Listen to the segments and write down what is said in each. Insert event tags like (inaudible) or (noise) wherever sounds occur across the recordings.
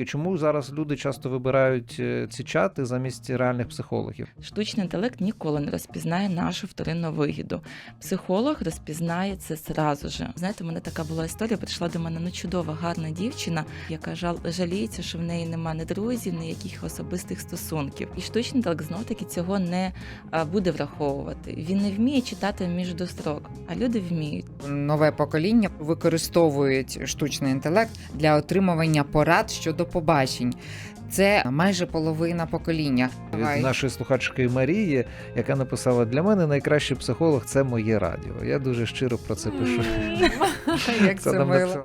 чатики. Чому зараз люди часто вибирають е, ці чати замість реальних психологів? Штучний інтелект ніколи не розпізнає нашу вторинну вигіду. Психолог розпізнає це зразу же. Знаєте, у мене така була історія. Прийшла до мене ну чудова, гарна дівчина, яка жал жаліється, що в неї немає ні друзів, ні яких особистих стосунків. І штучний інтелект знов таки цього не буде враховувати. Він не вміє читати між до строк, а люди вміють. Нове покоління використовують штучний інтелект для отримування порад щодо побачень. Це майже половина покоління. Від нашої слухачки Марії, яка написала: для мене найкращий психолог це моє радіо. Я дуже щиро про це пишу. (laughs) Як це мило.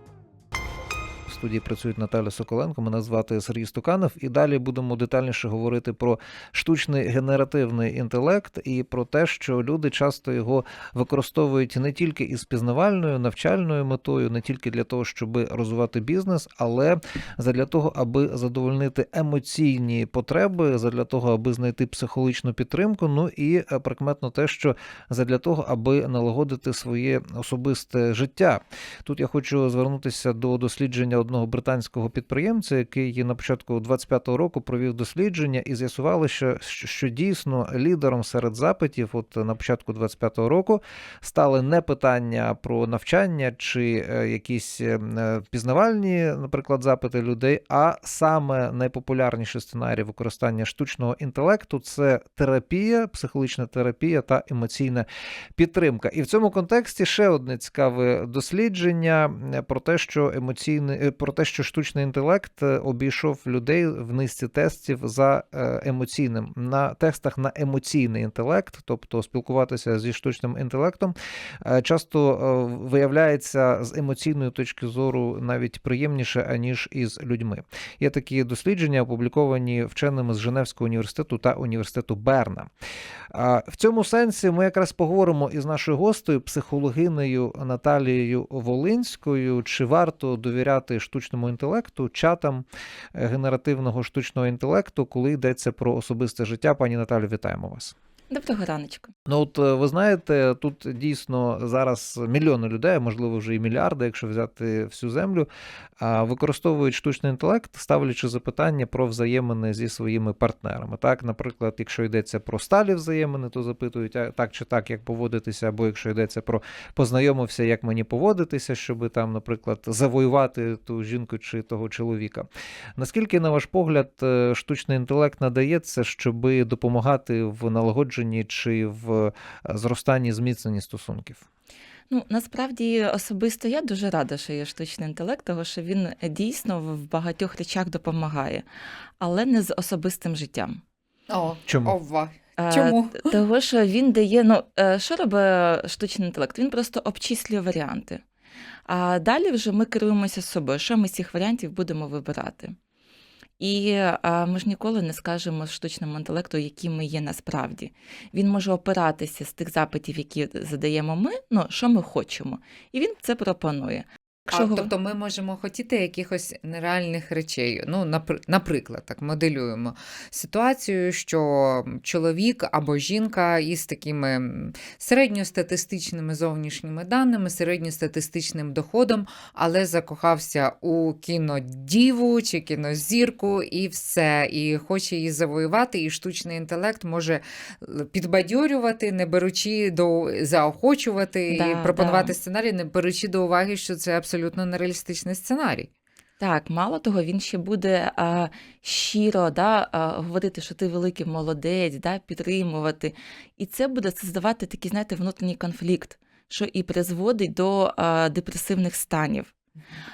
Студії працюють Наталя Соколенко, мене звати Сергій Стуканов, і далі будемо детальніше говорити про штучний генеративний інтелект і про те, що люди часто його використовують не тільки із пізнавальною, навчальною метою, не тільки для того, щоб розвивати бізнес, але задля того, аби задовольнити емоційні потреби, задля того, аби знайти психологічну підтримку. Ну і е, прикметно те, що задля того, аби налагодити своє особисте життя. Тут я хочу звернутися до дослідження одного британського підприємця, який на початку 25-го року провів дослідження і з'ясували, що, що, дійсно лідером серед запитів, от на початку 25-го року, стали не питання про навчання чи е, якісь е, пізнавальні, наприклад, запити людей, а саме найпопулярніший сценарій використання штучного інтелекту це терапія, психологічна терапія та емоційна підтримка. І в цьому контексті ще одне цікаве дослідження е, про те, що емоційний е, про те, що штучний інтелект е, обійшов людей в низці тестів за е, емоційним на тестах на емоційний інтелект, тобто спілкуватися зі штучним інтелектом, е, часто виявляється з емоційної точки зору навіть приємніше аніж із людьми. Є такі дослідження, опубліковані вченими з Женевського університету та університету Берна. В цьому сенсі ми якраз поговоримо із нашою гостею, психологинею Наталією Волинською, чи варто довіряти штучному інтелекту, чатам е, генеративного штучного інтелекту, коли йдеться про особисте життя. Пані Наталю, вітаємо вас. Доброго раночку. Ну, от е, ви знаєте, тут дійсно зараз мільйони людей, можливо вже і мільярди, якщо взяти всю землю, використовують штучний інтелект, ставлячи запитання про взаємини зі своїми партнерами. Так, наприклад, якщо йдеться про сталі взаємини, то запитують а так чи так, як поводитися, або якщо йдеться про познайомився, як мені поводитися, щоб там, наприклад, завоювати ту жінку чи того чоловіка. Наскільки, на ваш погляд, е, штучний інтелект надається, щоб допомагати в налагодженні чи в е, зростанні зміцненні стосунків? Ну насправді особисто я дуже рада, що є штучний інтелект, тому що він дійсно в багатьох речах допомагає, але не з особистим життям. О, Чому? ова. Е, Чому? Того, що він дає, ну е, що робить штучний інтелект? Він просто обчислює варіанти. А далі вже ми керуємося собою, що ми з цих варіантів будемо вибирати. І а, ми ж ніколи не скажемо штучному інтелекту, які ми є насправді. Він може опиратися з тих запитів, які задаємо ми, ну що ми хочемо, і він це пропонує. А, тобто ми можемо хотіти якихось нереальних речей. Ну, наприклад, так моделюємо ситуацію, що чоловік або жінка із такими середньостатистичними зовнішніми даними, середньостатистичним доходом, але закохався у кінодіву чи кінозірку, і все, і хоче її завоювати, і штучний інтелект може підбадьорювати, не беручи до заохочувати Да, і пропонувати да. сценарій, не беручи до уваги, що це абсолютно нереалістичний сценарій. Так, мало того, він ще буде а, щиро да, а, говорити, що ти великий молодець, да, підтримувати. І це буде создавати такий, знаєте, внутрішній конфлікт, що і призводить до а, депресивних станів.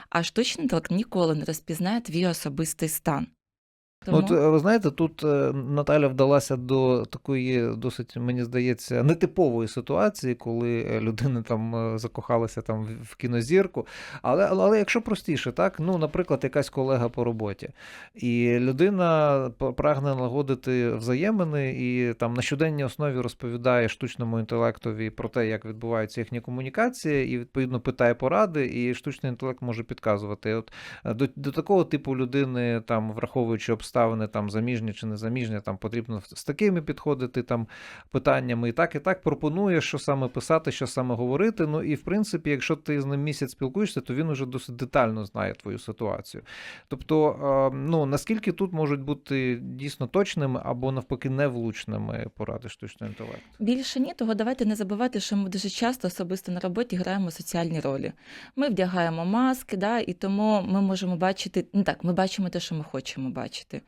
А штучний інтелект ніколи не розпізнає твій особистий стан. Ну, От е, ви знаєте, тут е, Наталя вдалася до такої досить, мені здається, нетипової ситуації, коли е, людина там закохалася там в- кінозірку. Але, але, але якщо простіше, так, ну, наприклад, якась колега по роботі, і людина прагне налагодити взаємини, і там на щоденній основі розповідає штучному інтелектові про те, як відбуваються їхні комунікації, і відповідно питає поради, і штучний інтелект може підказувати. От до, до такого типу людини, там, враховуючи обставини, обставини, там заміжня чи не заміжня, там потрібно з такими підходити там питаннями. І так, і так пропонує, що саме писати, що саме говорити. Ну і в принципі, якщо ти з ним місяць спілкуєшся, то він уже досить детально знає твою ситуацію. Тобто, ну наскільки тут можуть бути дійсно точними або навпаки невлучними поради штучного інтелекту? Більше ні, того давайте не забувати, що ми дуже часто особисто на роботі граємо соціальні ролі. Ми вдягаємо маски, да, і тому ми можемо бачити не так, ми бачимо те, що ми хочемо бачити.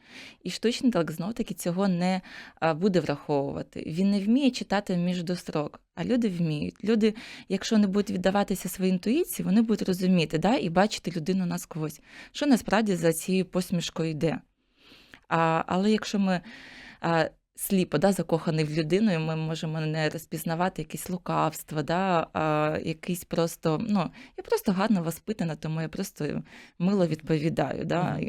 І штучний інтелект знов таки цього не буде враховувати. Він не вміє читати між до строк, а люди вміють. Люди, якщо не будуть віддаватися своїй інтуїції, вони будуть розуміти да, і бачити людину насквозь, що насправді за цією посмішкою йде. А, але якщо ми сліпо да, закоханий в людину, і ми можемо не розпізнавати якісь лукавства, да, а, якийсь просто, ну, я просто гарно воспитана, тому я просто мило відповідаю. Да,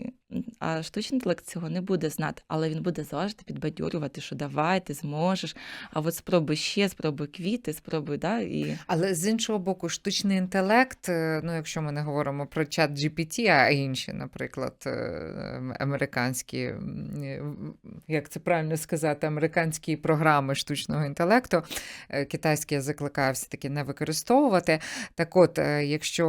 а штучний інтелект цього не буде знати, але він буде завжди підбадьорювати, що давай, ти зможеш, а от спробуй ще, спробуй квіти, спробуй, да, і Але з іншого боку, штучний інтелект, е, ну якщо ми не говоримо про чат GPT, а інші, наприклад, е, американські, е, як це правильно сказати, американські програми штучного інтелекту, е, китайські я закликаю все-таки не використовувати. Так от, е, якщо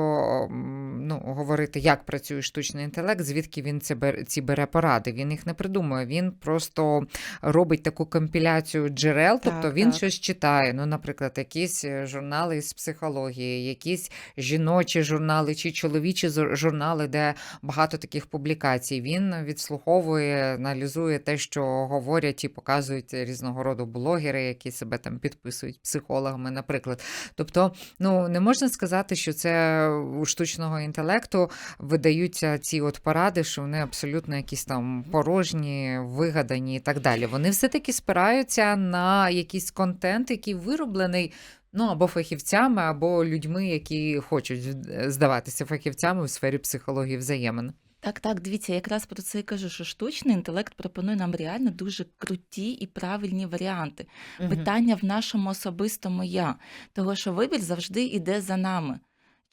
ну, говорити, як працює штучний інтелект, звідки він ці бере поради, він їх не придумує, він просто робить таку компіляцію джерел, тобто Так, він так. щось читає. Ну, наприклад, якісь е, журнали з психології, якісь жіночі журнали чи чоловічі журнали, де багато таких публікацій. Він відслуховує, аналізує те, що говорять і показують різного роду блогери, які себе там підписують психологами, наприклад. Тобто, ну не можна сказати, що це у штучного інтелекту видаються ці от поради, що вони абсолютно якісь там порожні, вигадані і так далі. Вони все-таки спираються на якийсь контент, який вироблений. Ну, або фахівцями, або людьми, які хочуть е, здаватися фахівцями у сфері психології взаємин. Так, так, дивіться, якраз про це і кажу, що штучний інтелект пропонує нам реально дуже круті і правильні варіанти. Питання в нашому особистому я, того що вибір завжди йде за нами.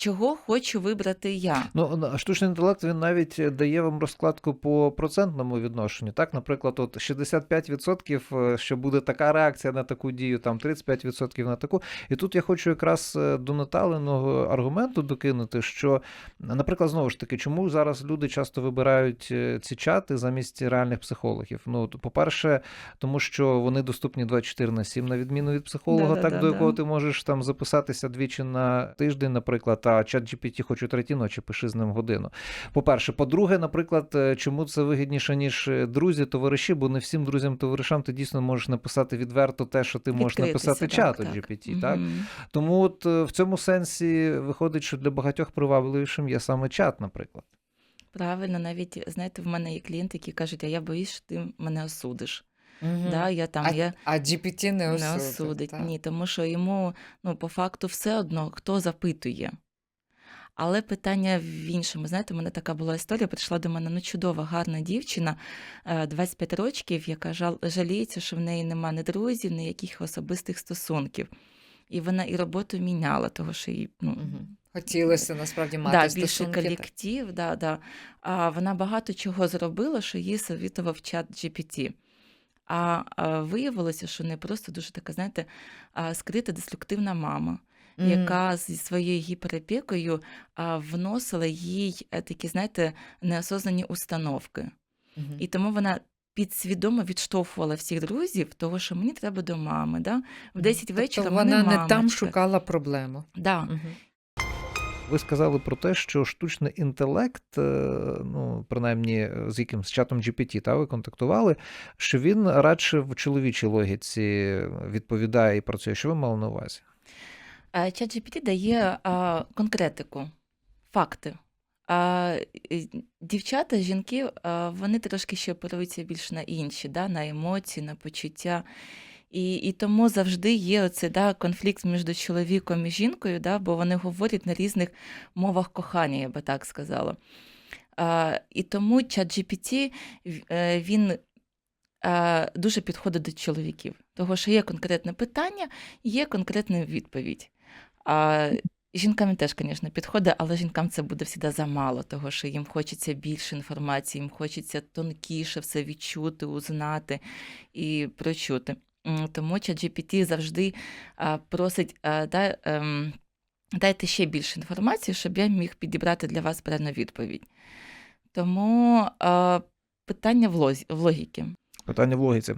Чого хочу вибрати я? Ну, штучний інтелект він навіть дає вам розкладку по процентному відношенню. Так, наприклад, от 65%, е, що буде така реакція на таку дію, там 35% на таку. І тут я хочу якраз е, до Наталиного аргументу докинути, що, наприклад, знову ж таки, чому зараз люди часто вибирають е, ці чати замість реальних психологів? Ну, по-перше, тому що вони доступні 24 на 7, на відміну від психолога, так, до Да-да-да-да. якого ти можеш там записатися двічі на тиждень, наприклад, а чат GPT хочу треті ночі, пиши з ним годину. По-перше, по-друге, наприклад, е, чому це вигідніше, ніж е, друзі, товариші, бо не всім друзям, товаришам ти дійсно можеш написати відверто те, що ти можеш написати так, чату так. GPT, так? Мгм. Тому от е, в цьому сенсі виходить, що для багатьох привабливішим є саме чат, наприклад. Правильно, навіть знаєте, в мене є клієнти, які кажуть, а я боюсь, що ти мене осудиш. Мгм. Да, я там, а, я а GPT не не осудить. осудить. Ні, тому що йому ну, по факту все одно, хто запитує. Але питання в іншому. Знаєте, у мене така була історія. Прийшла до мене ну, чудова, гарна дівчина, е, 25 років, яка жал, жаліється, що в неї нема ні друзів, ні яких особистих стосунків. І вона і роботу міняла, того що їй ну, Хотілося насправді мати да, більше так. колектив. Да, да. А вона багато чого зробила, що їй совітував чат GPT. А, а виявилося, що не просто дуже така, знаєте, скрита деструктивна мама, Мгм. яка зі своєю гіперопікою а, вносила їй е, такі, знаєте, неосознані установки. Мгм. І тому вона підсвідомо відштовхувала всіх друзів, того, що мені треба до мами. Да? В 10 Тобто вечора вона мене не там шукала проблему. Да. Мгм. Ви сказали про те, що штучний інтелект, е, ну принаймні е, з яким з чатом GPT, та ви контактували, що він радше в чоловічій логіці відповідає і працює. Що ви мали на увазі? А ChatGPT дає а, конкретику, факти. А дівчата, жінки, а, вони трошки ще оперуються більш на інші, да, на емоції, на почуття. І, і тому завжди є оцей да, конфлікт між чоловіком і жінкою, да, бо вони говорять на різних мовах кохання, я би так сказала. А, і тому ChatGPT, е, він е, дуже підходить до чоловіків, того що є конкретне питання, є конкретна відповідь. А жінкам теж, звісно, підходить, але жінкам це буде завжди замало, того що їм хочеться більше інформації, їм хочеться тонкіше все відчути, узнати і прочути. Тому ChatGPT завжди просить да, ем, дайте ще більше інформації, щоб я міг підібрати для вас правильну відповідь. Тому питання в логіки. Питання в логіці.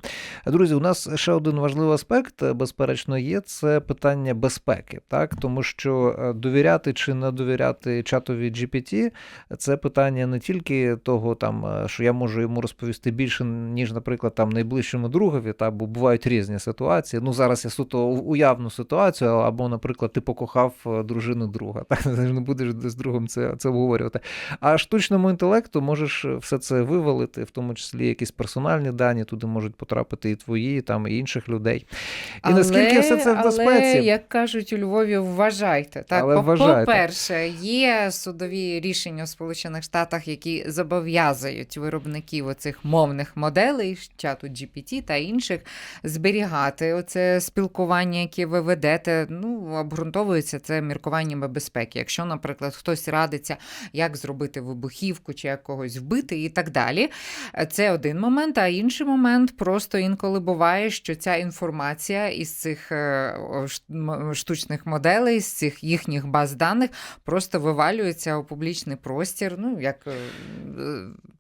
Друзі, у нас ще один важливий аспект, е, безперечно, є це питання безпеки, так тому що е, довіряти чи не довіряти чатові GPT – це питання не тільки того, там е, що я можу йому розповісти більше, ніж, наприклад, там найближчому другові, та бо бувають різні ситуації. Ну зараз я суто уявну ситуацію, або, наприклад, ти покохав дружину друга. (laughs) Так не будеш з другом це, це обговорювати. А штучному інтелекту можеш все це вивалити, в тому числі якісь персональні дані, туди можуть потрапити і твої, і там, і інших людей. І наскільки все це в безпеці? Але, як кажуть у Львові, вважайте. Так, Але вважайте. По-перше, є судові рішення в Сполучених Штатах, які зобов'язують виробників оцих мовних моделей, чату GPT та інших, зберігати оце спілкування, яке ви ведете. Ну, обґрунтовується це міркуваннями безпеки. Якщо, наприклад, хтось радиться, як зробити вибухівку чи як когось вбити і так далі. Це один момент, а інший момент просто інколи буває, що ця інформація із цих е, штучних моделей, з цих їхніх баз даних просто вивалюється у публічний простір. Ну, як е,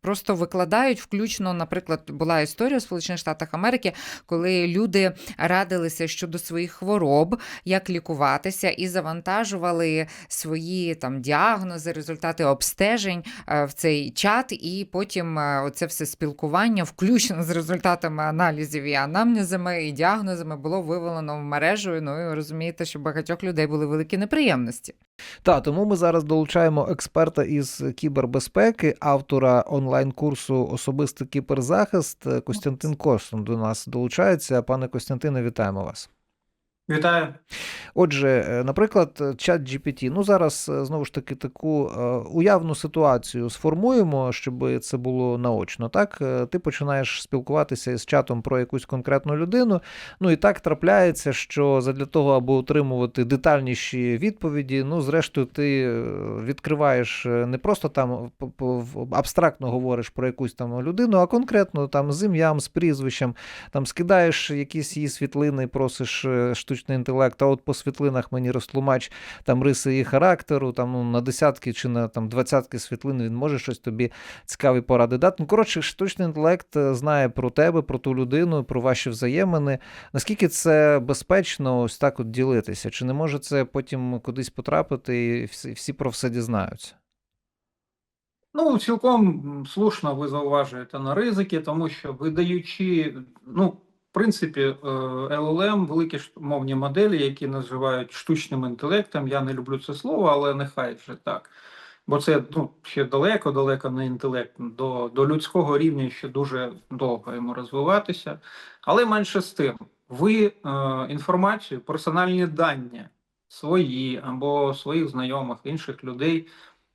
просто викладають, включно, наприклад, була історія в Сполучених Штатах Америки, коли люди радилися щодо своїх хвороб, як лікуватися, і завантажували свої там діагнози, результати обстежень е, в цей чат, і потім е, оце все спілкування, включно з результатами аналізів і анамнезами, і діагнозами, було вивалено в мережу. Ну і розумієте, що багатьох людей були великі неприємності. Та тому ми зараз долучаємо експерта із кібербезпеки, автора онлайн-курсу Особистий кіберзахист Костянтин Корсун до нас долучається. Пане Костянтине, вітаємо вас. Вітаю. Отже, е, наприклад, чат GPT. Ну зараз е, знову ж таки таку е, уявну ситуацію сформуємо, щоб це було наочно. Так, ти починаєш спілкуватися із чатом про якусь конкретну людину. Ну і так трапляється, що задля того, аби отримувати детальніші відповіді, ну зрештою, ти відкриваєш не просто там абстрактно говориш про якусь там людину, а конкретно там з ім'ям, з прізвищем, там скидаєш якісь її світлини, просиш е, штучний інтелект, а от по світлинах мені розтлумач там риси її характеру, там ну, на десятки чи на там двадцятки світлин він може щось тобі цікаві поради дати. Ну, коротше, штучний інтелект е, знає про тебе, про ту людину, про ваші взаємини. Наскільки це безпечно ось так от ділитися? Чи не може це потім кудись потрапити і всі, всі про все дізнаються? Ну, цілком слушно ви зауважуєте на ризики, тому що видаючи, ну, принципі, е, LLM, великі ш- мовні моделі, які називають штучним інтелектом, я не люблю це слово, але нехай вже так. Бо це ну, ще далеко-далеко не інтелект. До, до людського рівня ще дуже довго йому розвиватися. Але менше з тим, ви е, інформацію, персональні дані свої або своїх знайомих, інших людей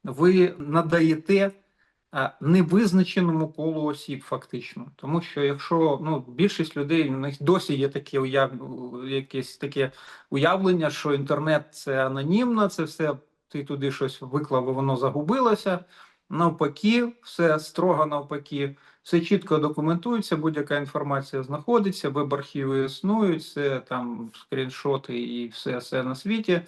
ви надаєте е, невизначеному колу осіб, фактично. Тому що якщо ну, більшість людей, у них досі є таке уяв... якесь таке уявлення, що інтернет це анонімно, це все ти туди щось виклав, і воно загубилося. Навпаки, все строго навпаки, все чітко документується, будь-яка інформація знаходиться, веб-архіви існують, все там скріншоти і все, все на світі.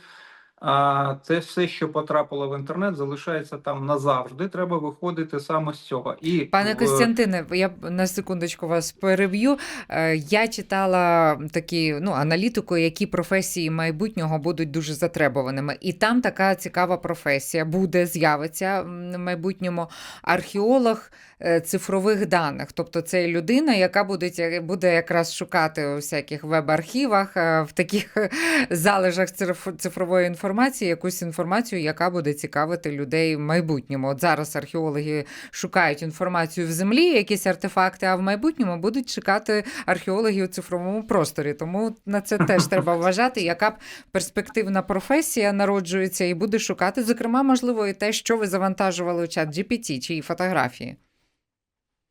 А це все, що потрапило в інтернет, залишається там назавжди. Треба виходити саме з цього. І Пане в- Костянтине, я на секундочку вас переб'ю. Е, Я читала такі ну, аналітику, які професії майбутнього будуть дуже затребуваними. І там така цікава професія буде, з'явиться в майбутньому археолог е, цифрових даних. Тобто це людина, яка буде, буде якраз шукати у всяких веб-архівах, е, в таких е, залежах цифрової інформації, якусь інформацію, яка буде цікавити людей в майбутньому. От зараз археологи шукають інформацію в землі, якісь артефакти, а в майбутньому будуть шукати археологи у цифровому просторі. Тому на це теж треба вважати, яка б перспективна професія народжується і буде шукати, зокрема, можливо, і те, що ви завантажували у чат GPT чи фотографії.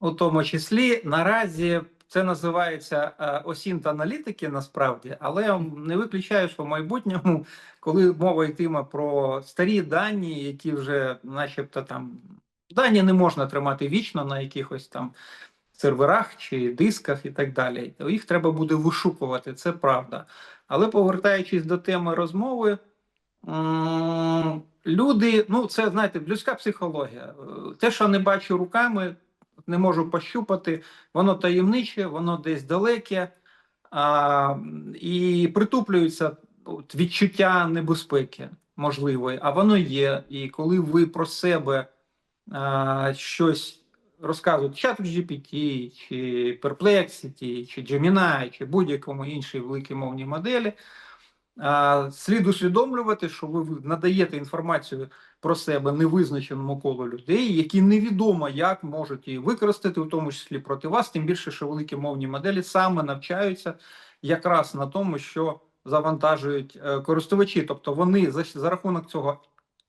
у тому числі наразі це називається е, осінт аналітики насправді, але я не виключаю, що в майбутньому, (laughs) коли мова йтиме про старі дані, які вже, начебто, там дані не можна тримати вічно на якихось там серверах чи дисках і так далі, то їх треба буде вишукувати, це правда. Але повертаючись до теми розмови, люди, ну це знаєте, людська психологія. Е, Те, що не бачу руками, не можу пощупати, воно таємниче, воно десь далеке, а, і притуплюється от, відчуття небезпеки можливої, а воно є. І коли ви про себе а, щось розказуєте, чат GPT, чи Perplexity, чи Gemini, чи будь-якому іншій великій мовній моделі, слід усвідомлювати, що ви надаєте інформацію про себе невизначеному колу людей, які невідомо як можуть її використати, у тому числі проти вас, тим більше, що великі мовні моделі саме навчаються якраз на тому, що завантажують е, користувачі, тобто вони за, за рахунок цього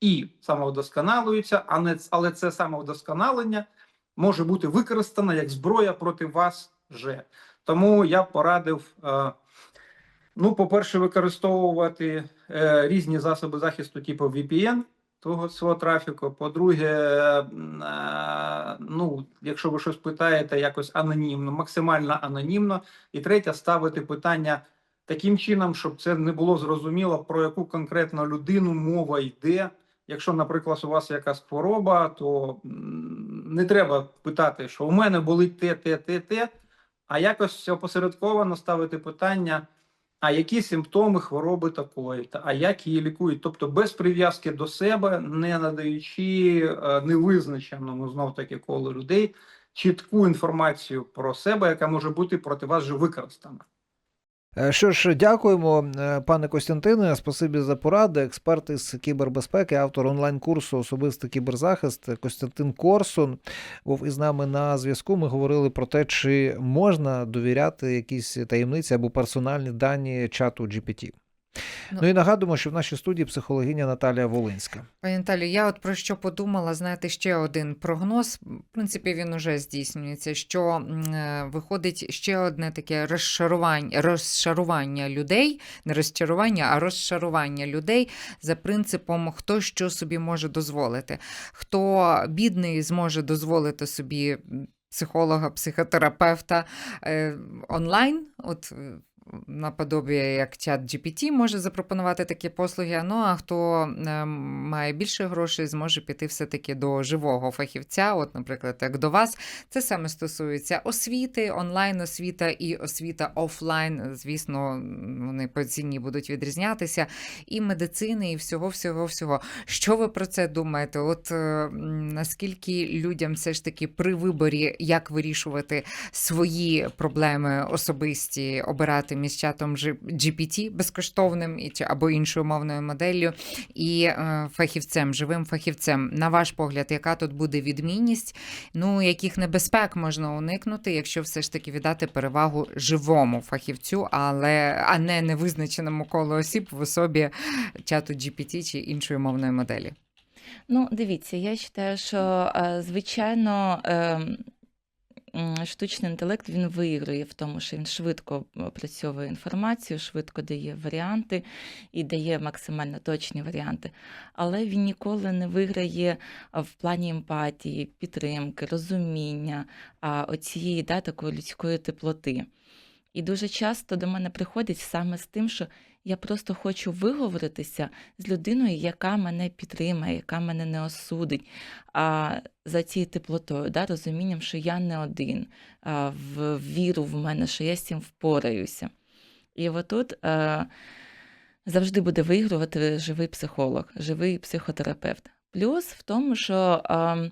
і самовдосконалюються, а не але це самовдосконалення може бути використано як зброя проти вас же. Тому я порадив. Е, Ну, по-перше, використовувати е, різні засоби захисту, типу VPN, того свого трафіку. По-друге, м, е, ну, якщо ви щось питаєте, якось анонімно, максимально анонімно. І третє, ставити питання таким чином, щоб це не було зрозуміло, про яку конкретно людину мова йде. Якщо, наприклад, у вас якась хвороба, то не треба питати, що у мене болить те, те, те, те, а якось опосередковано ставити питання. А які симптоми хвороби такої, а як її лікують? Тобто без прив'язки до себе, не надаючи е, невизначеному знов таки коло людей чітку інформацію про себе, яка може бути проти вас же використана. Е, Що ж, дякуємо, е, пане Костянтине. Спасибі за поради. Експерт із кібербезпеки, автор онлайн-курсу Особистий кіберзахист Костянтин Корсун був із нами на зв'язку. Ми говорили про те, чи можна довіряти якісь таємниці або персональні дані чату GPT. Ну. Ну і нагадуємо, що в нашій студії психологиня Наталія Волинська. Пані Наталю, я от про що подумала, знаєте, ще один прогноз. В принципі, він уже здійснюється. Що е, виходить ще одне таке розшарування, розшарування людей, не розчарування, а розшарування людей за принципом, хто що собі може дозволити. Хто бідний зможе дозволити собі психолога, психотерапевта е, онлайн. От наподобі як чат GPT може запропонувати такі послуги. Ну а хто е, має більше грошей, зможе піти все-таки до живого фахівця. От, наприклад, як до вас, це саме стосується освіти, онлайн освіта і освіта офлайн. Звісно, вони по ціні будуть відрізнятися, і медицини, і всього, всього, всього. Що ви про це думаєте? От е, наскільки людям все ж таки при виборі, як вирішувати свої проблеми особисті, обирати між чатом GPT безкоштовним або іншою мовною моделлю, і е, фахівцем, живим фахівцем. На ваш погляд, яка тут буде відмінність? Ну, яких небезпек можна уникнути, якщо все ж таки віддати перевагу живому фахівцю, але а не невизначеному колу осіб в особі чату GPT чи іншої мовної моделі? Ну, дивіться, я вважаю, що е, звичайно. Штучний інтелект він виграє в тому, що він швидко опрацьовує інформацію, швидко дає варіанти і дає максимально точні варіанти. Але він ніколи не виграє в плані емпатії, підтримки, розуміння, оцієї да, такої людської теплоти. І дуже часто до мене приходять саме з тим, що я просто хочу виговоритися з людиною, яка мене підтримає, яка мене не осудить. А за цією теплотою, да, розумінням, що я не один, а, в віру в мене, що я з цим впораюся. І отут е, завжди буде вигравати живий психолог, живий психотерапевт. Плюс в тому, що е,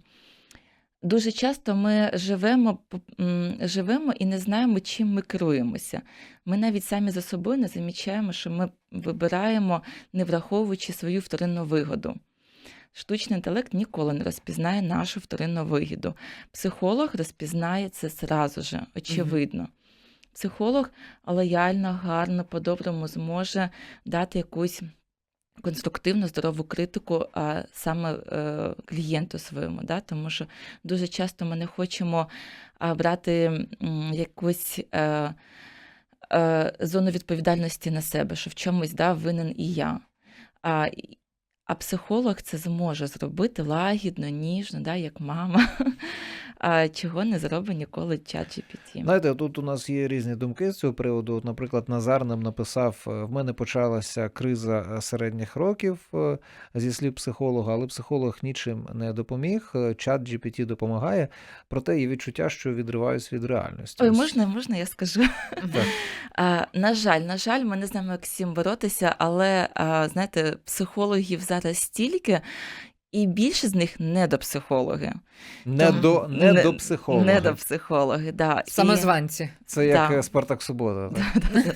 дуже часто ми живемо, живемо і не знаємо, чим ми керуємося. Ми навіть самі за собою не замічаємо, що ми вибираємо, не враховуючи свою вторинну вигоду. Штучний інтелект ніколи не розпізнає нашу вторинну вигоду. Психолог розпізнає це зразу же, очевидно. Психолог лояльно, гарно, по-доброму зможе дати якусь конструктивну, здорову критику а, саме е, клієнту своєму. Да? Тому що дуже часто ми не хочемо брати якусь е, е, зону відповідальності на себе, що в чомусь да, винен і я. А, а психолог це зможе зробити лагідно, ніжно, да, як мама, (laughs) а, чого не зробить ніколи чат GPT. Знаєте, тут у нас є різні думки з цього приводу. От, наприклад, Назар нам написав: е, в мене почалася криза е, середніх років е, зі слів психолога, але психолог нічим не допоміг. Чат GPT допомагає, проте є відчуття, що відриваюсь від реальності. Ой, можна, можна я скажу? Так. (laughs) А, на жаль, на жаль, ми не знаємо, як з цим боротися, але а, знаєте, психологів зараз стільки, і більше з них не до психологи. Не Тому- до не, не- до психолога. Не до психологи, да. І- Самозванці. Це як Да. е, Спартак Субота. Так? (laughs)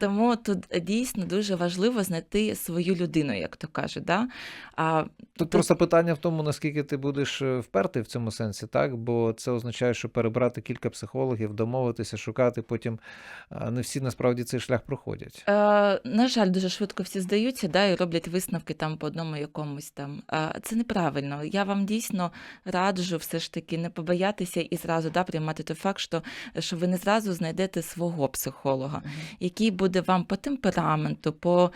Тому тут дійсно дуже важливо знайти свою людину, як то кажуть. Да? А, Тут просто питання в тому, наскільки ти будеш е, впертий в цьому сенсі, так? Бо це означає, що перебрати кілька психологів, домовитися, шукати, потім не всі насправді цей шлях проходять. Е, на жаль, дуже швидко всі здаються да, і роблять висновки там по одному якомусь там. Це неправильно. Я вам дійсно раджу все ж таки не побоятися і зразу да, приймати той факт, що, що ви не зразу знайдете свого психолога, який буде вам по темпераменту, по,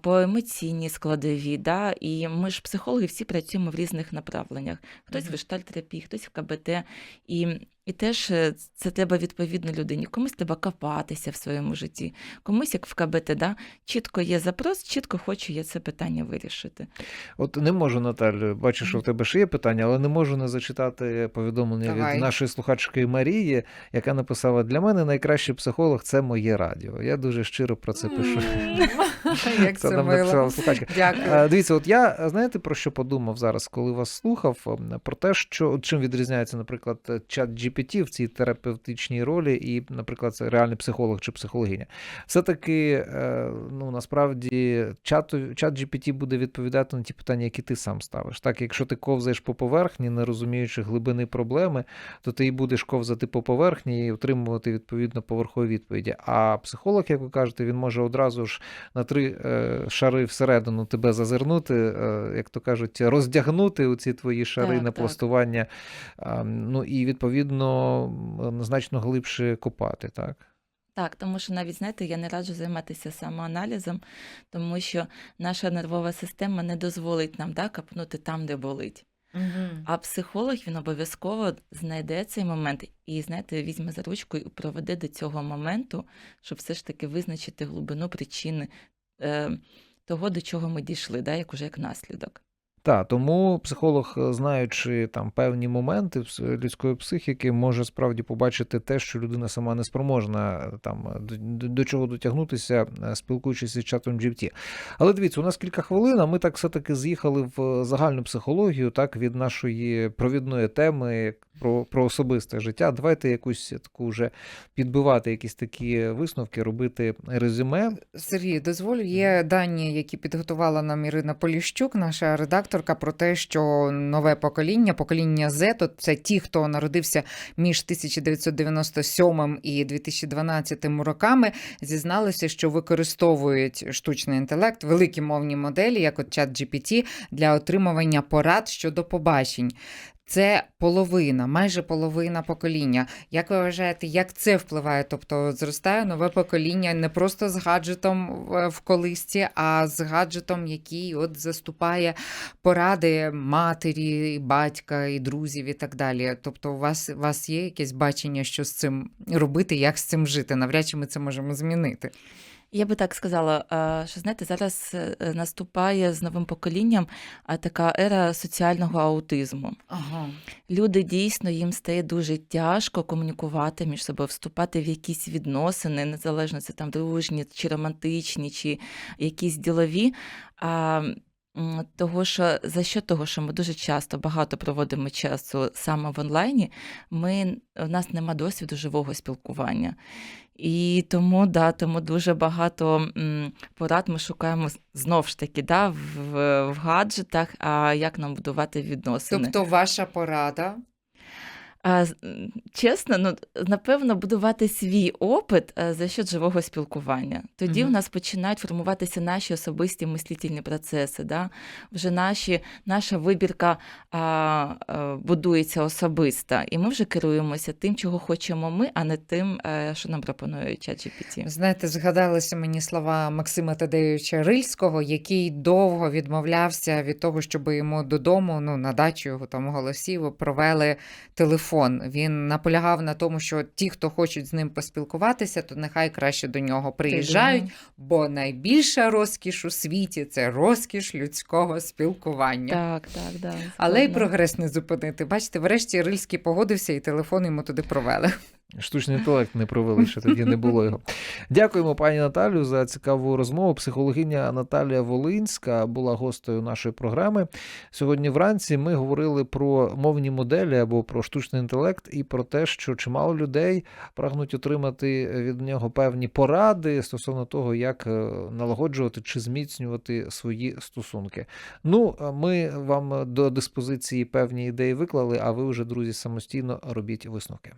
по емоційній складові. Да? І ми ж психологи всі працюємо в різних направленнях. Хтось в гештальтерапії, хтось в КБТ. І, і теж е, це треба відповідно людині. Комусь треба копатися в своєму житті, комусь, як в КБТ, да? чітко є запрос, чітко хочу я це питання вирішити. От не можу, Наталю, бачу, що в тебе ще є питання, але не можу не зачитати повідомлення Давай. від нашої слухачки Марії, яка написала: для мене найкращий психолог це моє радіо. Я дуже щиро про це пишу. (laughs) Як це нам написала слухачка. Дякую. Е, Дивіться, от я знаєте про що подумав зараз, коли вас слухав? Про те, що чим відрізняється, наприклад, е, чат GPT в цій терапевтичній ролі, і, наприклад, це реальний психолог чи психологиня. Все-таки, е, ну насправді, чат, чат GPT буде відповідати на ті питання, які ти сам ставиш. Так, якщо ти ковзаєш по поверхні, не розуміючи глибини проблеми, то ти і будеш ковзати по поверхні і отримувати відповідно поверхові відповіді. А психолог, як ви кажете, він може одразу ж на три е, шари всередину тебе зазирнути, е, як то кажуть, роздягнути у ці твої шари Так, на так. пластування, а, ну і відповідно м, значно глибше копати, так? Так, тому що навіть знаєте, я не раджу займатися самоаналізом, тому що наша нервова система не дозволить нам да, капнути там, де болить. Мгм. А психолог він обов'язково знайде цей момент і, знаєте, візьме за ручку і проведе до цього моменту, щоб все ж таки визначити глибину причини е, того, до чого ми дійшли, да, як уже як наслідок. Так, тому психолог, е, знаючи там певні моменти людської психіки, може справді побачити те, що людина сама не спроможна е, там до, до- до чого дотягнутися, е, спілкуючись з чатом GPT. Але дивіться, у нас кілька хвилин, а ми так все-таки з'їхали в загальну психологію, так, від нашої провідної теми про, про особисте життя. Давайте якусь таку вже підбивати якісь такі висновки, робити резюме. Сергій, дозволю, є дані, які підготувала нам Ірина Поліщук, наша редакторка, про те, що нове покоління, покоління Z, то це ті, хто народився між 1997 і 2012 роками, зізналися, що використовують штучний інтелект, великі мовні моделі, як от чат GPT, для отримування порад щодо побачень. Це половина, майже половина покоління. Як ви вважаєте, як це впливає? Тобто зростає нове покоління не просто з гаджетом в- колисці, а з гаджетом, який от заступає поради матері, і батька і друзів і так далі. Тобто, у вас, у вас є якесь бачення, що з цим робити, як з цим жити? Навряд чи ми це можемо змінити. Я би так сказала, що знаєте, зараз е, наступає з новим поколінням така ера соціального аутизму. Ага. Люди дійсно їм стає дуже тяжко комунікувати між собою, вступати в якісь відносини, незалежно це там дружні чи романтичні, чи якісь ділові. Того, що за що того, що ми дуже часто багато проводимо часу саме в онлайні, ми, в нас нема досвіду живого спілкування. І тому, да, тому дуже багато порад ми шукаємо знов ж таки да, в, в гаджетах, а як нам будувати відносини. Тобто, ваша порада чесно, ну, напевно, будувати свій опит е, за счет живого спілкування. Тоді Мгм. в нас починають формуватися наші особисті мислительні процеси. Да? Вже наші, наша вибірка а, а, будується особиста, і ми вже керуємося тим, чого хочемо ми, а не тим, е, що нам пропонує ChatGPT. Знаєте, згадалися мені слова Максима Тадеюча Рильського, який довго відмовлявся від того, щоб йому додому, ну на дачу його там голосів, провели телефон. Він наполягав на тому, що ті, хто хочуть з ним поспілкуватися, то нехай краще до нього приїжджають, бо найбільша розкіш у світі це розкіш людського спілкування. Так, так, да. Але й прогрес не зупинити. Бачите, врешті Рильський погодився і телефон йому туди провели. Штучний інтелект не провели, ще тоді не було його. Дякуємо, пані Наталю, за цікаву розмову. Психологиня Наталія Волинська була гостею нашої програми. Сьогодні вранці ми говорили про мовні моделі або про штучний інтелект і про те, що чимало людей прагнуть отримати від нього певні поради стосовно того, як е, налагоджувати чи зміцнювати свої стосунки. Ну, ми вам до диспозиції певні ідеї виклали, а ви вже, друзі, самостійно робіть висновки.